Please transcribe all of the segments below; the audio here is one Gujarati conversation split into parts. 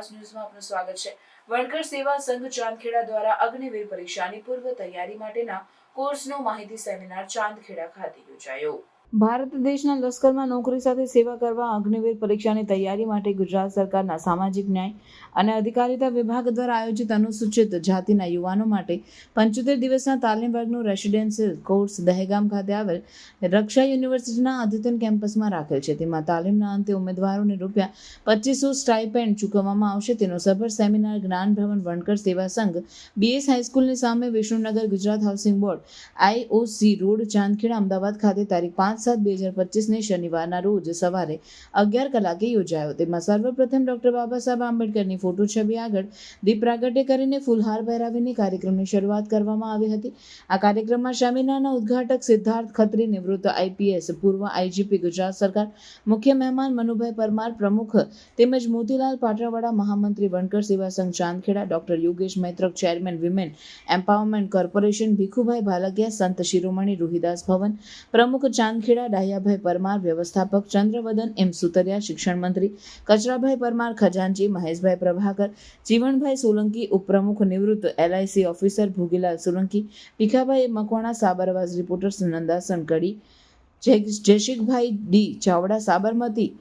ફાસ્ટ ન્યૂઝમાં આપનું સ્વાગત છે. વણકર સેવા સંઘ ચાંદખેડા દ્વારા અગ્નિવીર પરીક્ષાની પૂર્વ તૈયારી માટેના કોર્સનો માહિતી સેમિનાર ચાંદખેડા ખાતે યોજાયો. ભારત દેશના લશ્કરમાં નોકરી સાથે સેવા કરવા અગ્નિવીર પરીક્ષાની તૈયારી માટે ગુજરાત સરકારના સામાજિક ન્યાય અને અધિકારિતા વિભાગ દ્વારા આયોજિત અનુસૂચિત જાતિના યુવાનો માટે પંચોતેર દિવસના તાલીમ વર્ગનું રેસિડેન્શિયલ કોર્સ દહેગામ ખાતે આવેલ રક્ષા યુનિવર્સિટીના અદ્યતન કેમ્પસમાં રાખેલ છે. તેમાં તાલીમના અંતે ઉમેદવારોને રૂપિયા પચીસો સ્ટાઇપેન્ડ ચૂકવવામાં આવશે. તેનો સભર સેમિનાર, જ્ઞાન ભવન, વણકર સેવા સંઘ બીએસ હાઈસ્કૂલની સામે Vishnunagar Gujarat housing board IOC road Chandkheda, Ahmedabad ખાતે તારીખ પાંચ સાત બે હજાર પચીસને શનિવારના રોજ સવારે અગિયાર કલાકે યોજાયો. તેમાં સર્વપ્રથમ ડોક્ટર બાબા સાહેબ આંબેડકરની ફોટો છબી આગળ દીપ પ્રાગટ્ય કરીને ફૂલહાર પહેરાવીને કાર્યક્રમની શરૂઆત કરવામાં આવી હતી. આ કાર્યક્રમમાં સેમિનારના ઉદ્ઘાટક સિદ્ધાર્થ ખત્રી, નિવૃત્ત આઈપીએસ પૂર્વ આઈજીપી ગુજરાત સરકાર, મુખ્ય મહેમાન મનુભાઈ પરમાર પ્રમુખ તેમજ મોતીલાલ પાટરાવાડા મહામંત્રી વણકર સેવા Chandkheda, doctor Yogesh Maitrak, chairman women empowerment corporation Bhikhubhai Bhalgiya સંત શિરોમણી રોહિદાસ ભવન પ્રમુખ ચાંદખેડા, ડાહ્યાભાઈ પરમાર વ્યવસ્થાપક ચંદ્રવદન એમ સુતરિયા, શિક્ષણ મંત્રી કચરાભાઈ પરમાર ખજાનજી મહેશભાઈ પ્રભાકર જીવણભાઈ સોલંકી ઉપપ્રમુખ, નિવૃત્ત LIC officer Bhogilal Solanki, Bhikhabhai Makwana, Sabarvas reporter Sunanda Sankadi Jay- Jayshikhbhai D Chavda, Sabarmati,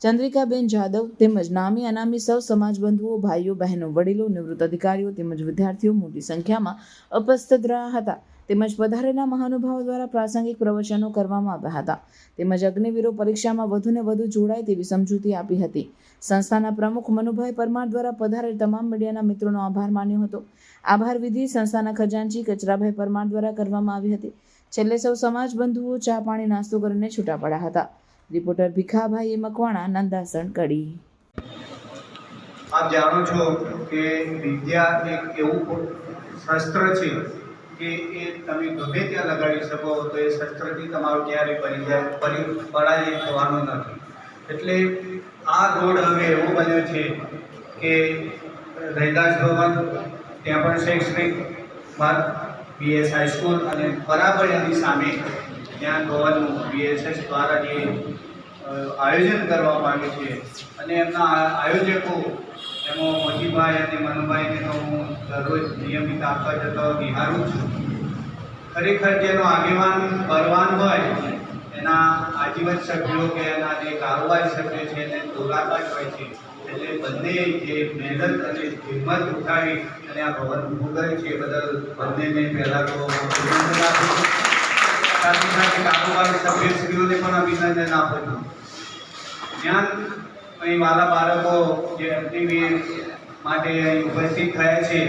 Chandrikaben Jadav તેમજ નામી અનામી સૌ સમાજ બંધુઓ ભાઈઓ, બહેનો, વડીલો, નિવૃત્ત અધિકારીઓ તેમજ વિદ્યાર્થીઓ મોટી સંખ્યામાં ઉપસ્થિત રહ્યા હતા. તેમજ વધારેના મહાનુભાવો દ્વારા પ્રાસંગિક પ્રવચનો કરવામાં આવ્યા હતા. તેમજ અગ્નિવીરો પરીક્ષામાં વધુને વધુ જોડાય તેવી સમજૂતી આપી હતી. સંસ્થાના પ્રમુખ મનુભાઈ પરમાર દ્વારા પધારેલ તમામ મીડિયાના મિત્રોનો આભાર માન્યો હતો. આભાર વિધિ સંસ્થાના ખજાનચી કચરાભાઈ પરમાર દ્વારા કરવામાં આવી હતી. છેલ્લે સૌ સમાજ બંધુઓ ચા પાણી નાસ્તો કરીને છૂટા પડ્યા હતા. રિપોર્ટર ભીખાભાઈ મકવાણા, નંદાસણ કડી. આપ જાણો છો કે વિદ્યા એક એવું શસ્ત્ર છે કે એ તમે ગમે ત્યાં લગાડી શકો તો એ શસ્ત્રથી તમારું ક્યારે પરિજય પરી પરાજય થવાનું નથી. એટલે આ રોડ હવે એવો બન્યો છે કે રૈદાસ ભવન, ત્યાં પણ શૈક્ષણિક માર્ગ બીએસ હાઈસ્કૂલ અને બરાબર એની સામે ત્યાં ગવર્નમેન્ટ બીએસએસ દ્વારા જે આયોજન કરવામાં આવ્યું છે. અને એમના આયોજકો એમાં મોજીભાઈ અને મનુભાઈને તો હું દરરોજ નિયમિત આપવા જતો નિહારું છું. ખરેખર જેનો આગેવાન બળવાન હોય, એના આજીવન સભ્યો કે એના જે કારોબારી સભ્યો છે, એને દોરાતા જ હોય છે. એટલે બંને જે મહેનત અને હિંમત ઉઠાવી અને આ ભવન ઊભું કર્યું છે બદલ બંનેને પહેલાં તો અભિનંદન આપું છું. સાથે સાથે કારોબારી સભ્યશ્રીઓને પણ અભિનંદન આપું છું. જ્ઞાન અહીં મારા બાળકો જે એમટીવી માટે ઉપસ્થિત થયા છે,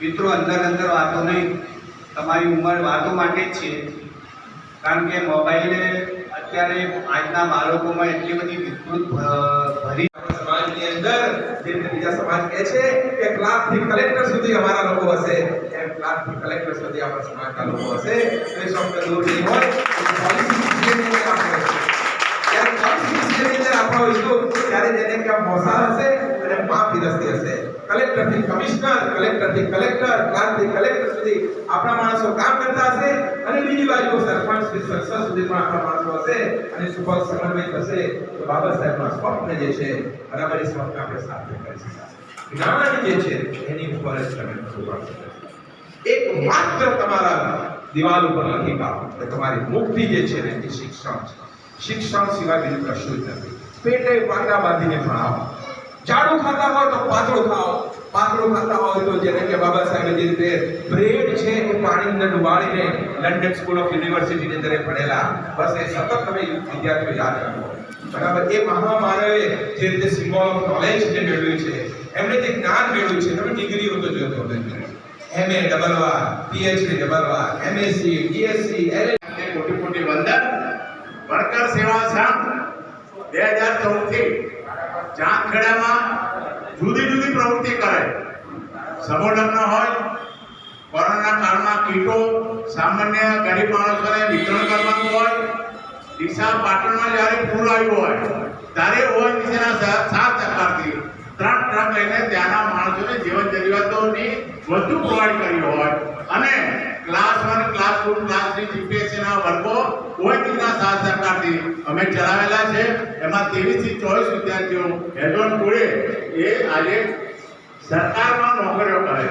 મિત્રો અંદર અંદર વાતો નહીં, તમારી ઉંમર વાતો માટે જ છે. કારણ કે મોબાઈલે અત્યારે આજના બાળકોમાં એટલી બધી વિકૃત ભરી સમાજની અંદર, જે બીજા સમાજ કહે છે કે ક્લાસથી કલેક્ટર સુધી અમારા લોકો હશે. એમ ક્લાસ કલેક્ટર સુધી આપણા સમાજના લોકો હશે. એ શબ્દ દૂર નહીં હોય ત્યારે મોસા હશે અને મા પીરસતી હશે. કલેક્ટરથી કમિશનર કલેક્ટરથી કલેક્ટર ક્લાસથી કલેક્ટર સુધી આપણા માણસો કામ કરતા હશે અને બીજી બાજુ સરપંચથી સંસદ સુધી પણ આપણા માણસો હશે અને સુપર સમન્વય થશે તો બાબા સાહેબના સ્વપ્ન જે છે, બરાબર એ સ્વપ્ન આપણે સાર્થક કરી શકાશે. જ્ઞાન જે છે, એની ઉપર જ તમે. એક માત્ર તમારા દિવાલ ઉપર લખી કાઢો તમારી મુક્તિ જે છે ને, એ શિક્ષણ છે. શિક્ષણ સિવાય બીજું કશું જ નથી. પેટે પાંડા બાંધીને ભણાવો જાડું ખાતા હોય તો પાતળું ખાઓ. પાતળું ખાતા હોય તો જેને કે બાબા સાહેબ જે રીતે બ્રેડ છે એ પાણી અંદર ડુબાડીને લંડન સ્કૂલ ઓફ યુનિવર્સિટીની અંદર ભણેલા. બસ એ સતત તમે વિદ્યાર્થીઓ યાદ રાખો. બરાબર? એ મહામાનવે જે રીતે સિમ્બોલ ઓફ નોલેજ જે મેળવ્યું છે એમણે જે જ્ઞાન મેળવ્યું છે, તમે ડિગ્રીઓ તો જોતો એમએ ડબલ વાર પીએચડી ડબલ વાર એમએસસી ડીએસસી એલએલ મોટી મોટી વંદન, વણકર સેવા સંઘ બે હજાર ચૌદથી ચાંદખેડામાં જુદી જુદી પ્રવૃત્તિ કરે. સમૂહ હોય, કોરોના કાળમાં કીટો સામાન્ય ગરીબ માણસોને વિતરણ કરવાનું હોય, દિશા પાટણમાં જ્યારે પૂર આવ્યું હોય, ત્યારે ઓએનજીસીના સાથ સહકારથી ત્રણ ટ્રક લઈને ત્યાંના માણસોને જીવન જરૂરિયાતોની વધુ પ્રોવાઈડ કરી હોય અને class one class two class three જીપીએસસીના વર્ગો સરકારના સાથ સરકારથી અમે ચલાવેલા છે. એમાં ત્રેવીસથી ચોવીસ વિદ્યાર્થીઓ હેઝોન ટુડે એ આજે સરકારમાં નોકરીઓ કરે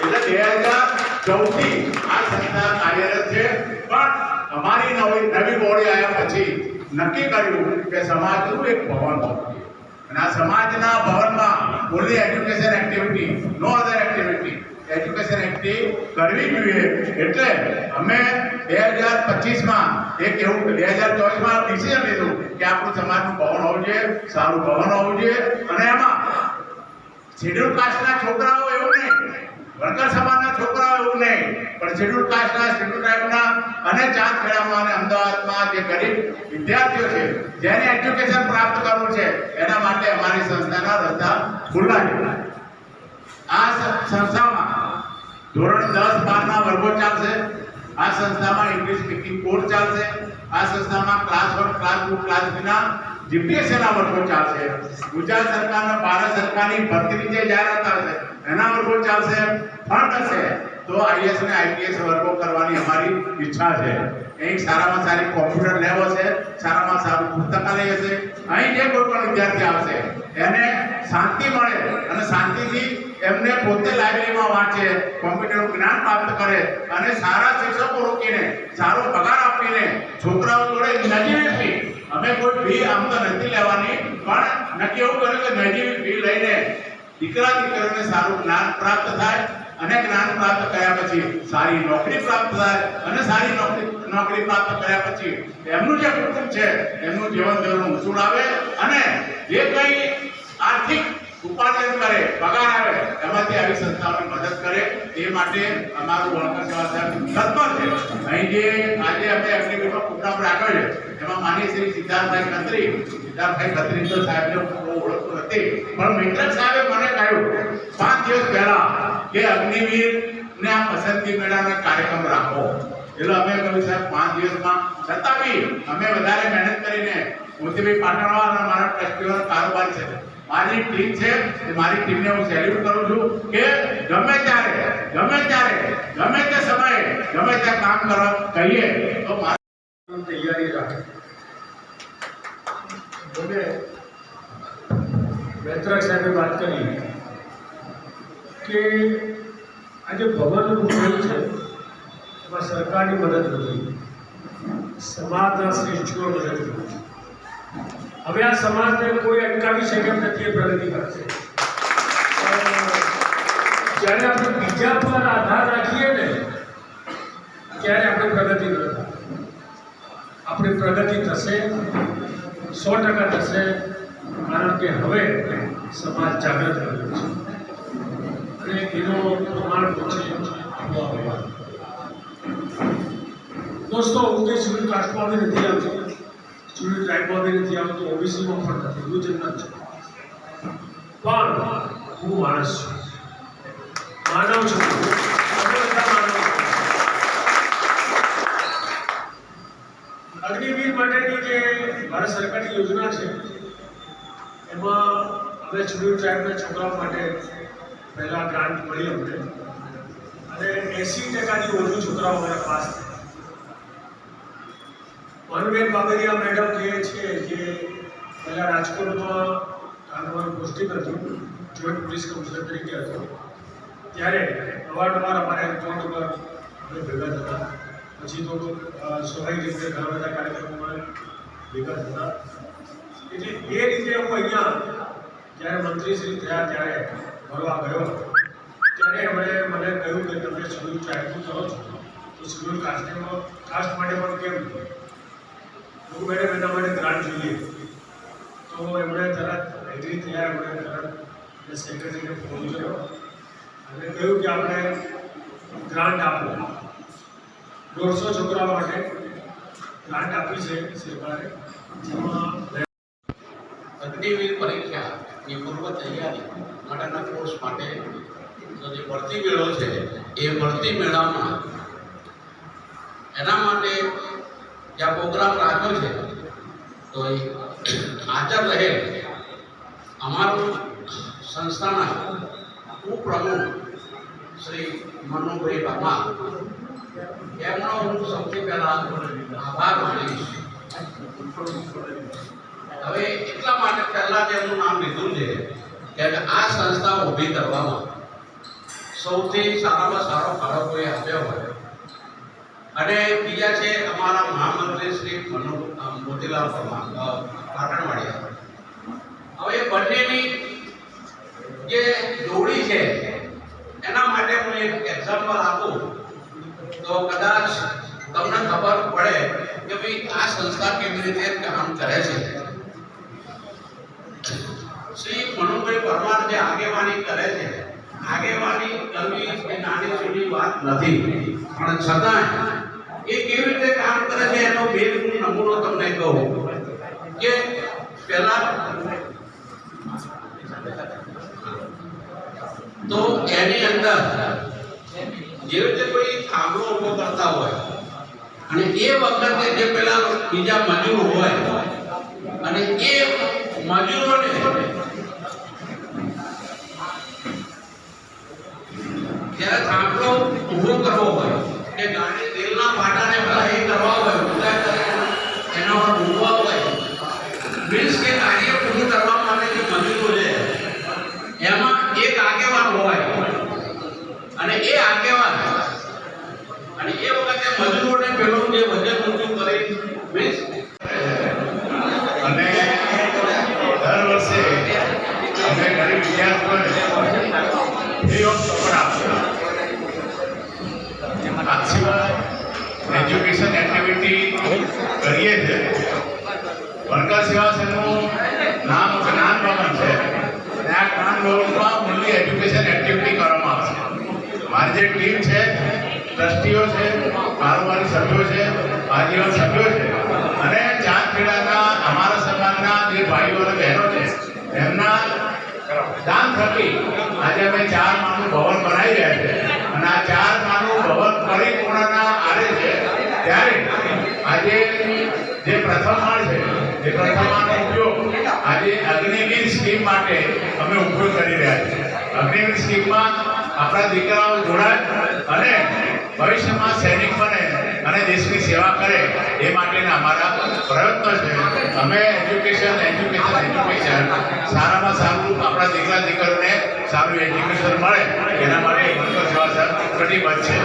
એટલે બે હજાર ચૌદથી આ સંસ્થા કાર્યરત છે. પણ અમારી નવી નવી બોડી આવ્યા પછી નક્કી કર્યું કે સમાજનું એક ભવન અને આ સમાજના ભવનમાં only education activity no other activity education activity કરવી જોઈએ. એટલે અમે બે હજાર પચીસમાં એક એવું બે હજાર ચોવીસમાં ડિસિઝન લીધું કે આપણું સમાજનું ભવન હોવું જોઈએ, સારું ભવન હોવું જોઈએ. અને એમાં શેડ્યુલ કાસ્ટના છોકરાઓ એવું નહીં. વર્કર સમાજના છોકરાઓ એવું નહીં. પણ શેડ્યુલ કાસ્ટના શેડ્યુલ ટ્રાઇબના અને ચાંદખેડામાં અને અમદાવાદમાં જે ગરીબ વિદ્યાર્થીઓ છે, જેને એજ્યુકેશન પ્રાપ્ત કરવું છે, એના માટે અમારી સંસ્થાના રસ્તા ખુલ્લા છે. આ સંસ્થામાં ધોરણ દસ બારના વર્ગો ચાલશે. આ સંસ્થામાં ઇંગ્લિશ સ્પીકિંગ કોર્સ ચાલશે. આ સંસ્થામાં class one class two class થ્રીના જીપીએસસીના વર્ગો ચાલશે. ગુજરાત સરકારના ભારત સરકારની ભરતીની જે જાહેરાત આવશે. એના વર્ગો ચાલશે ફંડ હશે. તો આઈએસ અને આઈપીએસ વર્ગો કરવાની અમારી ઈચ્છા છે. અહીં સારામાં સારી કોમ્પ્યુટર લેબ હશે, સારામાં સારું પુસ્તકાલય હશે. અહીં જે કોઈ પણ વિદ્યાર્થી આવશે, એને શાંતિ મળે અને શાંતિથી એમને પોતે લાઇબ્રેરીમાં વાંચે, કોમ્પ્યુટરનું જ્ઞાન પ્રાપ્ત કરે અને સારા શિક્ષકો રોકીને, સારો પગાર આપીને છોકરાઓ જોડે નજીવી અમે કોઈ ફી આમ તો નથી લેવાની, પણ નક્કી એવું કર્યું કે નજીવી ફી લઈને દીકરા દીકરીઓને સારું જ્ઞાન પ્રાપ્ત થાય અને જ્ઞાન પ્રાપ્ત કર્યા પછી સારી નોકરી પ્રાપ્ત થાય અને સારી નોકરી નોકરી પ્રાપ્ત કર્યા પછી એમનું જે કુટુંબ છે, એમનું જીવન ધોરણ ઊંચું આવે અને જે કંઈ આર્થિક ઉપાર્જન કરે પગાર આવે, એમાંથી આવી સંસ્થાઓને મદદ કરે, એ માટે અમારું વળતર સેવા તત્પર છે. અહીં જે આજે અમે એપ્લિકેશનનો પ્રોગ્રામ રાખ્યો છે, એમાં માની શ્રી સિદ્ધાર્થભાઈ ખત્રી સિદ્ધાર્થભાઈ ખત્રી તો સાહેબને હું ઓળખતો નથી, પણ મિત્ર સાહેબે મને કહ્યું, પાંચ દિવસ પહેલા કે અગ્નિવીર ને આ પસંદગી મેળાનો કાર્યક્રમ રાખો. એટલે અમે કહ્યું, સાહેબ, પાંચ દિવસમાં છતાં બી અમે વધારે મહેનત કરીને મોતીભાઈ પાટણવાળા મારા ટ્રસ્ટીઓનો કારોબાર છે. મારી ટીમ છે, એ મારી ટીમને હું સેલ્યુટ કરું છું કે ગમે ત્યારે ગમે ત્યારે, ગમે તે સમયે, ગમે ત્યાં કામ કરવા કહીએ તો મારી તૈયારી રાખે. મને વેત્રક સાહેબે વાત કરી કે આજે ભવનનું થયું છે, એમાં સરકારની મદદ નથી. સમાજના શ્રેષ્ઠીઓ મદદ નથી. હવે આ સમાજને કોઈ અટકાવી શકે નથી એ પ્રગતિ કરશે. જ્યારે આપણે બીજા પર આધાર રાખીએ ને, ત્યારે આપણે પ્રગતિ ન થાય. આપણી પ્રગતિ થશે, સો ટકા થશે, કારણ કે હવે સમાજ જાગૃત રહ્યો છે. અને એનો પ્રમાણ છે દોસ્તો હું કે સુધી કાસ્ટમાં નથી આવતી. શિડ્યુલ ટ્રાઇબમાં બી નથી આવતું ઓબીસીમાં પણ નથી એવું જ નથી પણ હું માણસ છું. છું માનવ છો. અગ્નિવીર માટેની જે ભારત સરકારની યોજના છે, એમાં અમે છોડી ટ્રાઇબના છોકરાઓ માટે પહેલાં ગ્રાન્ટ મળી અમને. અને એંસી ટકાથી વધુ છોકરાઓ અમારા પાસ થયા મનુબેન બાબરિયા મેડમ જે છે કે પહેલાં રાજકોટમાં કાનવાનું પોસ્ટિંગ હતું જોઈન્ટ પોલીસ કમિશનર તરીકે હતો, ત્યારે અવારનવાર અમારે ત્રણ નંબર અમે ભેગા થતા. પછી તો સ્વાભાવિક રીતે ઘણા બધા કાર્યક્રમોમાં ભેગા થતા. એટલે એ રીતે હું અહીંયા જ્યારે મંત્રીશ્રી થયા, ત્યારે મળવા ગયો. ત્યારે એમણે મને કહ્યું કે તમે શેડ્યુલ ટ્રાઇબનું કરો છો. તો શેડ્યુલ કાસ્ટમાં કાસ્ટ માટે પણ કેમ? હું મેડમ એના માટે ગ્રાન્ટ જોઈએ. તો એમણે તરત એગ્રી થયા, એમણે તરત સેક્રેટરીને ફોન કર્યો. અને કહ્યું કે આપણે ગ્રાન્ટ આપો. દોઢસો છોકરા માટે ગ્રાન્ટ આપી છે સરકારે. જેમાં અગ્નિવીર પરીક્ષાની પૂર્વ તૈયારી માટેના કોર્સ માટે જે ભરતી મેળો છે, એ ભરતી મેળામાં એના માટે જ્યાં પ્રોગ્રામ રાખ્યો છે. તો એ હાજર રહે. અમારું સંસ્થાના ઉપપ્રમુખ શ્રી મનુભાઈ પરમાર એમનો હું સૌથી પહેલા આભાર માનીશ. હવે એટલા માટે પહેલા તેમનું નામ લીધું છે કે આ સંસ્થા ઊભી કરવામાં સૌથી સારામાં સારો ફાળો કોઈ આપ્યો હોય. અને બીજા છે અમારા મહામંત્રી શ્રી મોતીલાલ પરમાર પાટણવાડિયા હવે બંનેની જે જોડી છે, એના માટે હું એક એક્ઝામ્પલ આપું. તો કદાચ તમને ખબર પડે કે ભાઈ આ સંસ્થા કેવી રીતે કામ કરે છે. શ્રી મનુભાઈ પરમાર જે આગેવાની કરે છે, આગેવાની કરવી એ નાની સૂની વાત નથી. પણ છતાંય એ કેવી રીતે કામ કરે છે એનો બે હું નમૂનો તમને કહું. કે પહેલા તો એની અંદર જે રીતે કોઈ થાંભલો ઊભો કરતા હોય અને એ વખતે જે પેલા બીજા મજૂર હોય અને એ મજૂરોને જ્યારે થાંભલો ઊભો કરવો હોય કે ગાડી అయిన తర్వాత એજ્યુકેશન એક્ટિવિટી કરવામાં આવશે મારી જે ટીમ છે, ટ્રસ્ટીઓ છે, કારોબારી સભ્યો છે આજીવન સભ્યો છે, અને ચાંદખેડાના, અમારા સમાજના જે ભાઈઓ અને બહેનો છે, એમના દાન થકી આજે અમે ચાર માનું ભવન બનાવી રહ્યા છે. અને આ ચાર માનું ભવન પરિપૂર્ણના આરે છે, ત્યારે આજે જે પ્રથમ માળ છે, એ પ્રથમ માળનો ઉપયોગ આજે અગ્નિવીર સ્કીમ માટે અમે ઉપયોગ કરી રહ્યા છીએ. અગ્નિવીર સ્કીમમાં આપણા દીકરાઓ જોડાય અને ભવિષ્યમાં સૈનિક બને અને દેશની સેવા કરે એ માટેના અમારા પ્રયત્નો છે. અમે એજ્યુકેશન એજ્યુકેશન એજ્યુકેશન સારામાં સારું આપણા દીકરા દીકરીઓને સારું એજ્યુકેશન મળે એના માટે વર્કર સેવા સર કટિબદ્ધ છે.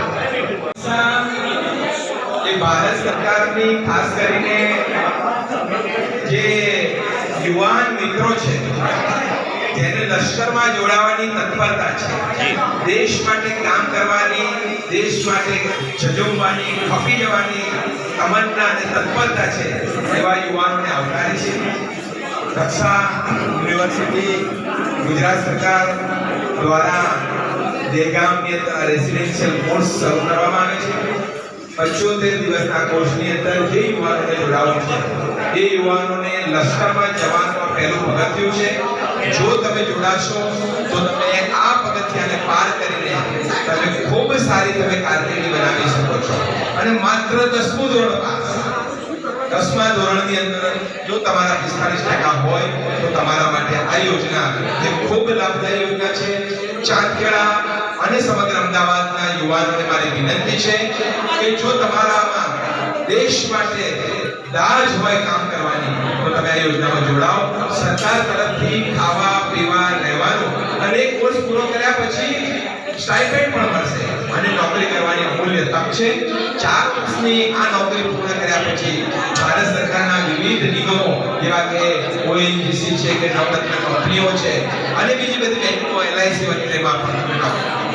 એ ભારત સરકારની ખાસ કરીને જે યુવાન મિત્રો છે જેને લશ્કરમાં જોડાવાની તત્પરતા છે. દેશ માટે કામ કરવાની દેશ માટે જજવવાની ખપી જવાની તમન્ના અને તત્પરતા છે એવા યુવાનોને આવકારે છે. રક્ષા યુનિવર્સિટી ગુજરાત સરકાર દ્વારા દેગામની અંદર રેસિડેન્શિયલ કોર્સ શરૂ કરવામાં આવે છે. પંચોતેર દિવસના કોર્સની અંદર જે યુવાનોને જોડાવાનું છે એ યુવાનોને લશ્કરમાં જવાનું પહેલું પગથિયું છે. જો તમે જોડાશો, તો તમે આ પગથિયાને પાર કરીને તમે ખૂબ સારી તમે કારકિર્દી બનાવી શકો છો. અને માત્ર દસમું ધોરણ પાસ. દસમા ધોરણની અંદર જો તમારા પિસ્તાલીસ ટકા હોય, તો તમારા માટે આ યોજના એ ખૂબ લાભદાયી યોજના છે. ચાંદખેડા અને સમગ્ર અમદાવાદના યુવાનોને મારી વિનંતી છે કે જો તમારામાં દેશ માટે દાજ હોય કામ કરવાની. તો તમે આ યોજનામાં જોડાઓ. સરકાર તરફથી ખાવા, પીવા, રહેવાનું અને એક કોર્સ પૂરો કર્યા પછી સ્ટાઇપેન્ડ પણ મળશે અને નોકરી કરવાની અમૂલ્ય તક છે. ચાર વર્ષની આ નોકરી પૂર્ણ કર્યા પછી ભારત સરકારના વિવિધ નિગમો, જેવા કે ઓએનજીસી છે, કે નવરત્ન કંપનીઓ છે, અને બીજી બધી બેંકો એલઆઈસી વગેરેમાં પણ